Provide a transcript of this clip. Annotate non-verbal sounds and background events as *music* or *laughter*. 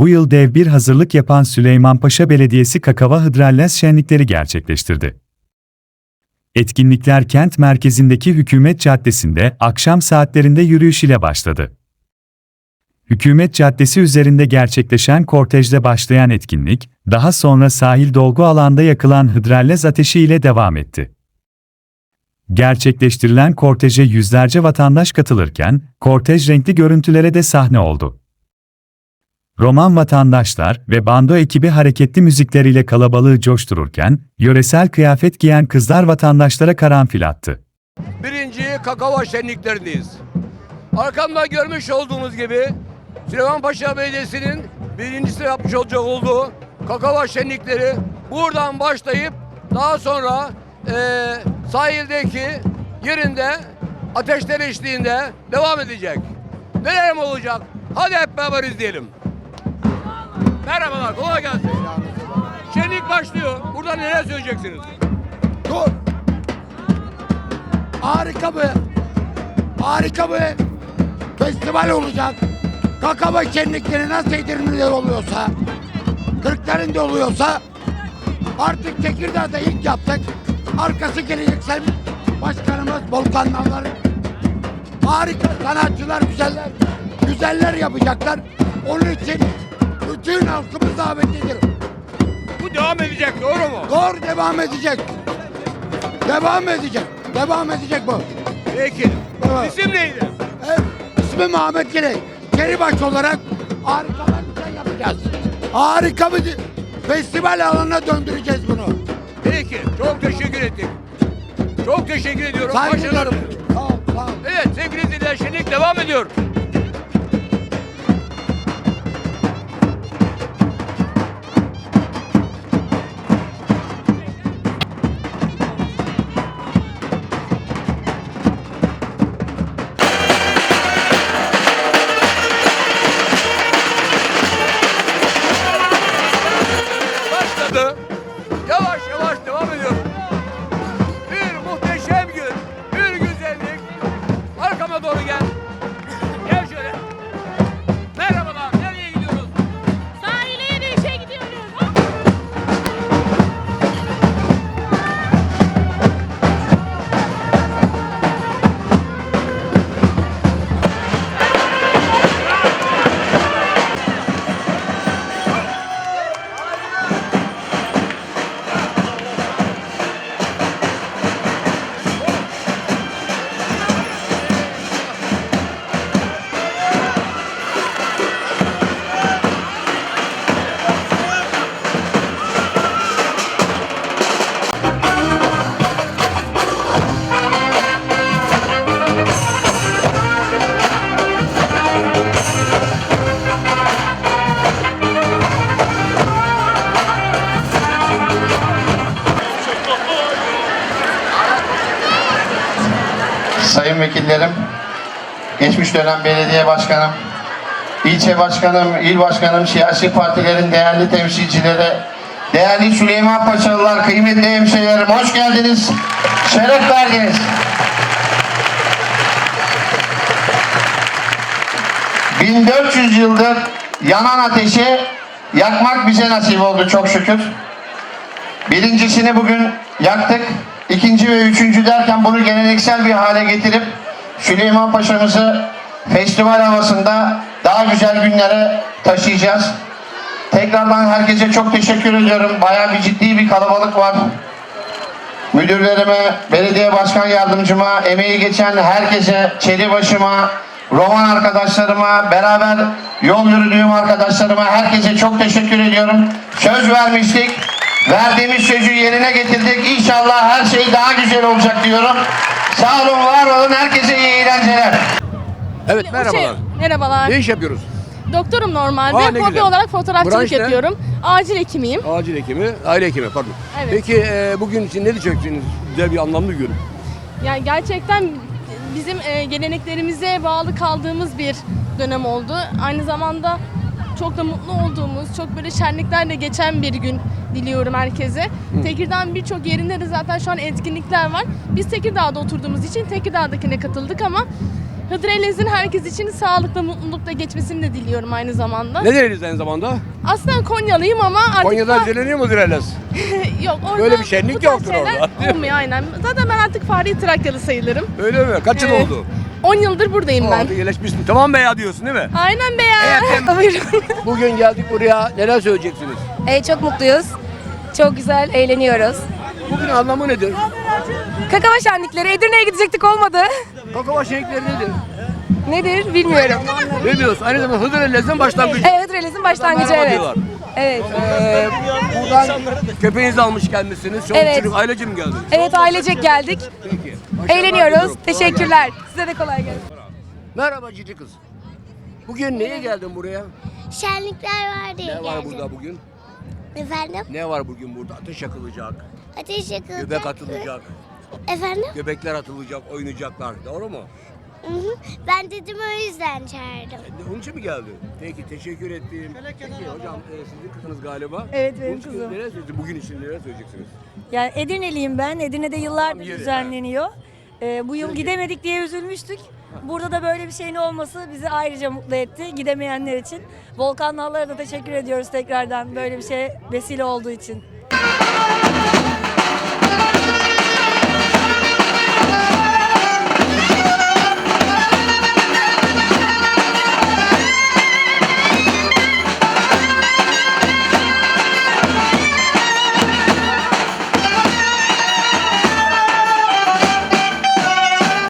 bu yıl dev bir hazırlık yapan Süleymanpaşa Belediyesi Kakava Hıdrallez şenlikleri gerçekleştirdi. Etkinlikler kent merkezindeki Hükümet Caddesi'nde akşam saatlerinde yürüyüş ile başladı. Hükümet Caddesi üzerinde gerçekleşen kortejde başlayan etkinlik, daha sonra sahil dolgu alanda yakılan hıdrallez ateşi ile devam etti. Gerçekleştirilen korteje yüzlerce vatandaş katılırken, kortej renkli görüntülere de sahne oldu. Roman vatandaşlar ve bando ekibi hareketli müzikleriyle kalabalığı coştururken, yöresel kıyafet giyen kızlar vatandaşlara karanfil attı. Birinci kakao şenliklerindeyiz. Arkamda görmüş olduğunuz gibi Süleymanpaşa Belediyesi'nin birincisi yapmış olacak olduğu kakao şenlikleri buradan başlayıp daha sonra eee sahildeki yerinde ateşler eşliğinde devam edecek. Neler olacak? Hadi hep beraber izleyelim. Merhabalar, kolay gelsin. Şenlik başlıyor. Burada neler söyleyeceksiniz? Dur. Harika bir, harika bir festival olacak. Kakava şenlikleri nasıl Edirne'de oluyorsa, Kırklareli'nde oluyorsa artık Tekirdağ'da ilk yaptık. Arkası gelecek sen başkanımız Volkan Nallar. Harika sanatçılar, güzeller, güzeller yapacaklar. Onun için bütün halkımız davetlidir. Bu devam edecek, doğru mu? Doğru devam edecek. Devam edecek. Devam edecek bu. Peki. Evet. İsim neydi? Evet, ismim Ahmet Gerek. Geribaş olarak harikalar bir şey yapacağız. Harika bir festival alanına döndüreceğiz bunu. Peki. Çok teşekkür ettik. Çok teşekkür ediyorum. Başarılar. Saygılarım. Sağ ol, sağ ol. Evet sevgili izleyiciler devam ediyor. Sayın vekillerim, geçmiş dönem belediye başkanım, ilçe başkanım, il başkanım, siyasi partilerin değerli temsilcileri, değerli Süleyman Paşalılar, kıymetli hemşehrilerim hoş geldiniz, şeref verdiniz. ...1400 yıldır yanan ateşi yakmak bize nasip oldu çok şükür. Birincisini bugün yaktık. İkinci ve üçüncü derken bunu geleneksel bir hale getirip Süleyman Paşa'mızı festival havasında daha güzel günlere taşıyacağız. Tekrardan herkese çok teşekkür ediyorum. Bayağı bir ciddi bir kalabalık var. Müdürlerime, belediye başkan yardımcıma, emeği geçen herkese, çelibaşıma, roman arkadaşlarıma, beraber yol yürüdüğüm arkadaşlarıma, herkese çok teşekkür ediyorum. Söz vermiştik. Verdiğimiz sözü yerine getirdik. İnşallah her şey daha güzel olacak diyorum. Sağ olun, var olun. Herkese iyi eğlenceler. Evet Şey, merhabalar. merhabalar. Ne iş yapıyoruz? Doktorum normalde. Aa, Hobi güzel. olarak fotoğrafçılık Branş ne? yapıyorum. Acil hekimiyim. Acil hekimi, aile hekimi pardon. Evet. Peki e, bugün için ne diyeceksiniz? Güzel bir anlamlı gün. Yani gerçekten bizim e, geleneklerimize bağlı kaldığımız bir dönem oldu. Aynı zamanda çok da mutlu olduğumuz, çok böyle şenliklerle geçen bir gün diliyorum herkese. Tekirdağ'ın birçok yerinde de zaten şu an etkinlikler var. Biz Tekirdağ'da oturduğumuz için Tekirdağ'dakine katıldık ama Hıdrellez'in herkes için sağlıkla, mutlulukla geçmesini de diliyorum aynı zamanda. Ne deriz aynı zamanda? Aslında Konyalıyım ama artık Konya'dan fa- dileniyor mu Direlez? *laughs* yok orada Böyle bir şenlik yoktur orada. Olmuyor aynen. Zaten ben artık Fahri Trakyalı sayılırım. Öyle mi? Kaç yıl Evet. oldu? 10 yıldır buradayım ben. Oldu, iyileşmişsin. Tamam be ya diyorsun değil mi? Aynen be ya. *laughs* Buyurun. Bugün geldik buraya. Neler söyleyeceksiniz? E, çok mutluyuz. Çok güzel eğleniyoruz. Bugün anlamı nedir? Kakava şenlikleri Edirne'ye gidecektik olmadı. Kakava şenlikleri nedir? Nedir bilmiyorum. Ne diyorsun? Aynı zamanda Hıdrellez'in başlangıcı. Evet Reliz'in başlangıcı Merhaba evet. diyorlar. Evet. Ee, buradan köpeğinizi almış gelmişsiniz. Çoluk Evet. çocuk ailece mi geldiniz? Evet ailecek geldik. Peki. Eğleniyoruz. Teşekkürler. Size de kolay gelsin. Merhaba cici kız. Bugün niye geldin buraya? Şenlikler var diye Ne var geldim. burada bugün? Efendim? Ne var bugün burada? Ateş yakılacak, Ateş yakılacak. göbek atılacak, Efendim? göbekler atılacak, oynayacaklar. Doğru mu? Hı hı. Ben dedim o yüzden çağırdım. E, Onun için mi geldin? Peki teşekkür ettim. Peki hocam e, sizin kızınız galiba. Evet, benim Bunun için kızım. Neler söyleyeceksiniz? Bugün için neler söyleyeceksiniz? Yani Edirne'liyim ben. Edirne'de yıllardır yeri. düzenleniyor. Ee, bu yıl gidemedik diye üzülmüştük. Burada da böyle bir şeyin olması bizi ayrıca mutlu etti. Gidemeyenler için. Volkan Nallar'a da teşekkür ediyoruz tekrardan böyle bir şeye vesile olduğu için.